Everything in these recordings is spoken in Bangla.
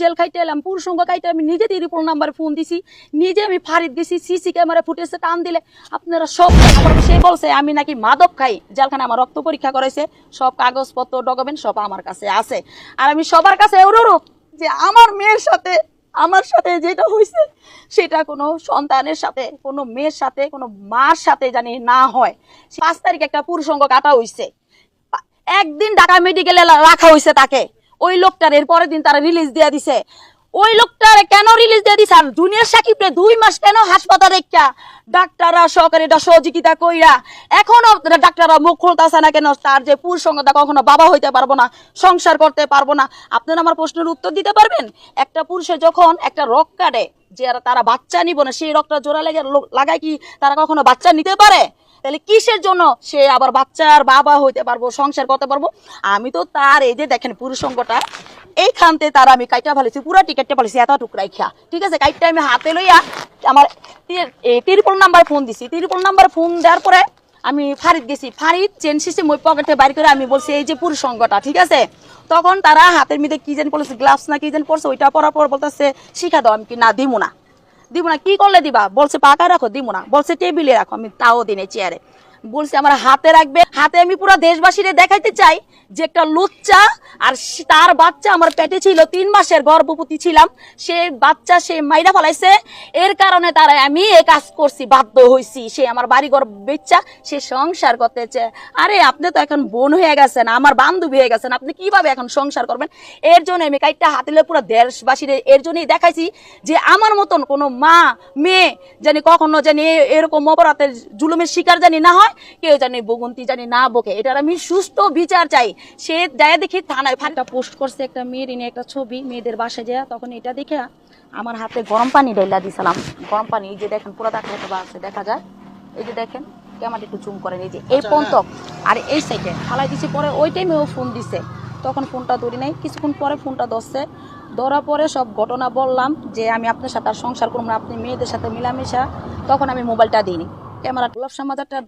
জেল খাইতে এলাম পুরসঙ্গ খাইতে আমি নিজে রিপোর্ট নাম্বারে ফোন দিছি, নিজে আমি ফারিদ দিছি সিসি ক্যামেরা ফুটেছে টান দিলে। আপনারা সব সে বলছে, আমি নাকি মাদক খাই জেলখানে আমার রক্ত পরীক্ষা করেছে সব কাগজপত্র ডকুমেন্ট সব আমার কাছে আছে। আর আমি সবার কাছে অনুরোধ যে আমার মেয়ের সাথে, আমার সাথে যেটা হয়েছে সেটা কোনো সন্তানের সাথে, কোনো মেয়ের সাথে, কোনো মার সাথে জানি না হয়। পাঁচ তারিখ একটা পুরসঙ্গ কাটা হয়েছে একদিন ঢাকা মেডিকেলে রাখা হয়েছে তাকে। ওই লোকটার এর পরের দিন তারা রিলিজ দিয়ে দিছে। ওই লোকটার কেন রিলিজ দিয়ে দিছে? আর জুনিয়র সাকিবরে দুই মাস কেন হাসপাতালে রেখা? ডাক্তাররা সহকারী এটা সহযোগিতা কইরা। এখনও ডাক্তাররা মুখ খুলতেছে না কেন? তার যে পুর সঙ্গতা কখনো বাবা হইতে পারব না, সংসার করতে পারব না। আপনারা আমার প্রশ্নের উত্তর দিতে পারবেন? একটা পুরুষে যখন একটা রক কাটে, যে তারা বাচ্চা নিব না, সেই রকটা জোড়া লেগে লাগায় কি তারা কখনো বাচ্চা নিতে পারে? তাহলে কিসের জন্য সে আবার বাচ্চার বাবা হইতে পারব, সংসার করতে পারব? আমি তো তার এই যে দেখেন পুরুষ সঙ্গটা এইখানতে তার আমি কাইটা ফেলেছি, পুরো টিকেটটা ফেলেছি, এত টুকরাই খা ঠিক আছে, কাইটটা আমি হাতে লইয়া আমার তিরপল নাম্বার ফোন দিছি। তিরপল নাম্বার ফোন দেওয়ার পরে আমি ফারিদ গেছি। ফারিদ চেন সিসি মই পকেটে বাইর করে আমি বলছি, এই যে পুরুষ সঙ্গটা ঠিক আছে? তখন তারা হাতের মধ্যে কি যেন পড়েছে গ্লাভস না কি যেন পড়ছে, ওইটা পরার পর বলতেছে, শিখা দাও, আমি কি না দিমু না। দিব না, কি করলে দিবা? বলছে পাকা রাখো, দিব না। বলছে টেবিলে রাখো, আমি তাও দিনে চেয়ারে। বলছে, আমার হাতে রাখবে। হাতে আমি পুরো দেশবাসীরে দেখাইতে চাই যে একটা লুচ্চা, আর তার বাচ্চা আমার পেটে ছিল, তিন মাসের গর্ভবতী ছিলাম। সে বাচ্চা সে মাইরা ফেলাইছে। এর কারণে তারা আমি এই কাজ করছি, বাধ্য হয়েছি সে আমার বাড়ি ঘর বেচ্চা সে সংসার করতে চায় আরে, আপনি তো এখন বোন হয়ে গেছেন, আমার বান্ধবী হয়ে গেছেন, আপনি কীভাবে এখন সংসার করবেন? এর জন্য আমি কাইটটা হাতিলে পুরো দেশবাসীর এর জন্যই দেখাইছি যে আমার মতন কোনো মা, মেয়ে, জানি কখনো জানি এরকম অপরাধের জুলুমের শিকার জানি না হয় কেউ জানি বগুন্তি জানি না বকে। এটার আমি সুস্থ বিচার চাই। সে যায় দেখি থানায় ফাঁকটা পোস্ট করছে একটা মেয়ের এনে একটা ছবি মেয়েদের বাসায় যায় তখন এটা দেখে আমার হাতে গরম পানি ঢেলা দিছিলাম। গরম পানি এই যে দেখেন পুরো দেখা বা আছে দেখা যায়। এই যে দেখেন কেমন একটু চুম করেন এই যে এই পর্যন্ত আর এই সাইডে ফালাই দিছে পরে ওই টাইমে ও ফোন দিছে। তখন ফোনটা ধরি নাই কিছুক্ষণ পরে ফোনটা ধরছে। ধরার পরে সব ঘটনা বললাম যে আমি আপনার সাথে আর সংসার করব না আপনি মেয়েদের সাথে মিলামেশা। তখন আমি মোবাইলটা দিইনি। ক্যামেরা গোলাপ সামাজারটা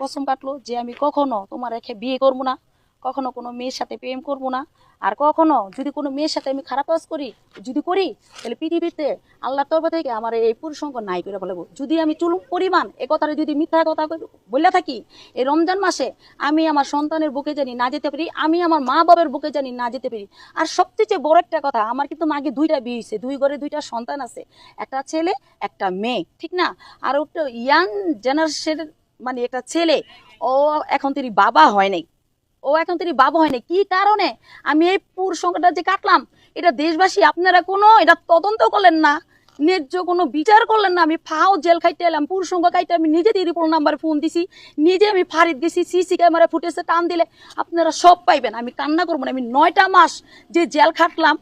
কসম কাটলো যে আমি কখনো তোমার রেখে বিয়ে করব না। কখনো কোনো মেয়ের সাথে প্রেম করব না। আর কখনো যদি কোনো মেয়ের সাথে আমি খারাপ কাজ করি, যদি করি, তাহলে পৃথিবীতে আল্লাহর তরফ থেকে আমার এই পুরুষঙ্গ নাই করে বলব। যদি আমি চুলুম পরিমাণ, এ কথাটা যদি মিথ্যা কথা বলে থাকি, এই রমজান মাসে আমি আমার সন্তানের বুকে জানি না যেতে পারি, আমি আমার মা বাবার বুকে জানি না যেতে পারি। আর সবচেয়ে বড় একটা কথা, আমার কিন্তু মাকে দুইটা বিয়ে হয়েছে দুই ঘরে দুইটা সন্তান আছে, একটা ছেলে, একটা মেয়ে, ঠিক না? আর একটা ইয়াং জেনারেশনের মানে একটা ছেলে, ও এখন তিনি বাবা হয় নাই। ও এখন তিনি বাবা হয়নি। কি কারণে? আমি এই পুর সংখ্যাটা যে কাটলাম, এটা দেশবাসী আপনারা কোনো, এটা তদন্ত করলেন না। ন্যায্য কোনো বিচার করলেন না, আমি ফাও জেল খাইতে এলাম পুর সংখ্যা খাইতে, আমি নিজে রিপোর্ট নাম্বারে ফোন দিছি, নিজে আমি ফারিদ গেছি সিসি ক্যামেরা ফুটেছে টান দিলে আপনারা সব পাইবেন, আমি কান্না করব না, আমি নয়টা মাস যে জেল খাটলাম,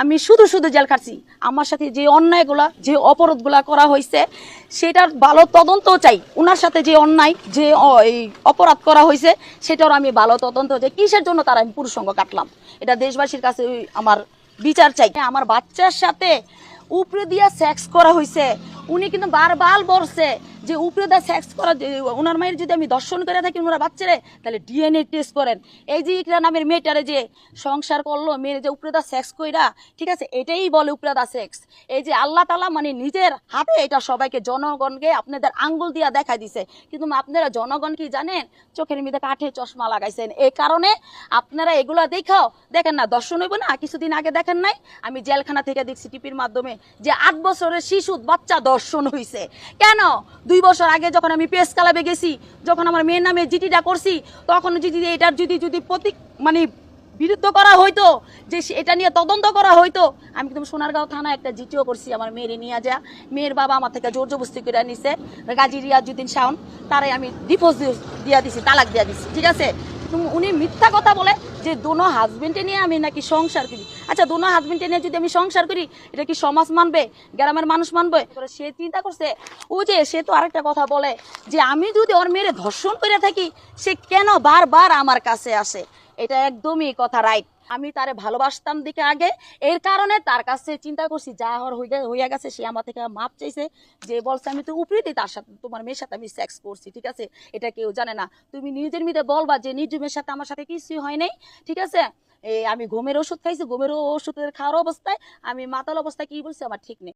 আমি শুধু শুধু জেল খাটছি, আমার সাথে যে অন্যায়গুলা, যে অপরাধগুলা করা হয়েছে সেটার ভালো তদন্ত চাই ওনার সাথে যে অন্যায়, যে অপরাধ করা হয়েছে সেটার আমি ভালো তদন্ত চাই, কিসের জন্য তারা আমি পুরুষ সঙ্গ কাটলাম? এটা দেশবাসীর কাছে আমার বিচার চাই। আমার বাচ্চার সাথে উপরে দিয়া সেক্স করা হয়েছে উনি কিন্তু বারবার বলছে যে উপরে দিয়া সেক্স করা ওনার মায়ের যদি আমি দর্শন করে থাকি, ওনারা বাচ্চারে, তাহলে ডিএনএ টেস্ট করেন। এই যে ইকরা নামের মেয়েটারে যে সংসার করল, মেয়ের যে উপরে দা সেক্স কইরা, ঠিক আছে, এটাই বলে উপরে দা সেক্স এই যে আল্লাহ তালা মানে নিজের হাতে এটা সবাইকে, জনগণকে আপনাদের আঙ্গুল দিয়া দেখাই দিছে। কিন্তু আপনারা জনগণ কি জানেন? চোখের মধ্যে কাঠে চশমা লাগাইছেন। এই কারণে আপনারা এগুলা দেখাও, দেখেন না, দর্শন হইব না কিছুদিন আগে দেখেন নাই? আমি জেলখানা থেকে দেখছি টিপির মাধ্যমে যে আট বছরের শিশু বাচ্চা দর্শন হইছে। কেন? দুই বছর আগে যখন আমি পেস কালাবে গেছি, যখন আমার মেয়ের নামে জিটিটা করছি, তখন যদি এটার যদি যদি প্রতীক মানে বিরুদ্ধ করা হইতো, যে এটা নিয়ে তদন্ত করা হইতো, আমি কিন্তু সোনারগাঁও থানা একটা জিটিও করছি আমার মেয়ের নিয়ে যা। মেয়ের বাবা আমার থেকে জোর জবস্তি করে নিছে। গাজী রিয়াজুদ্দিন শাওন তারাই আমি ডিভোর্স দিয়ে দিছি, তালাক দিয়া দিছি, ঠিক আছে? উনি মিথ্যা কথা বলে যে দোনো হাজবেন্ডে নিয়ে আমি নাকি সংসার করি। আচ্ছা দোনো হাজবেন্ডে নিয়ে যদি আমি সংসার করি, এটা কি সমাজ মানবে? গ্রামের মানুষ মানবে? সে চিন্তা করছে, ও যে, সে তো আরেকটা কথা বলে যে, আমি যদি ওর মেয়েরে ধর্ষণ করে থাকি, সে কেন বারবার আমার কাছে আসে? এটা একদমই কথা রাইট আমি তারে ভালোবাসতাম দিকে আগে। এর কারণে তার কাছে চিন্তা করছি, যা হর হইয়া গেছে, সে আমার থেকে মাপ চাইছে। যে বলছে, আমি তো উপরে দিই তার সাথে, তোমার মেয়ের সাথে আমি সেক্স করছি, ঠিক আছে? এটা কেউ জানে না। তুমি নিজের মিতে বলবা যে নিজের মেয়ের সাথে আমার সাথে কিছুই হয় নাই, ঠিক আছে? আমি ঘুমের ওষুধ খাইছি, ঘুমের ওষুধের খাওয়ার অবস্থায়, আমি মাতাল অবস্থায় কি বলছি? আমার ঠিক নেই।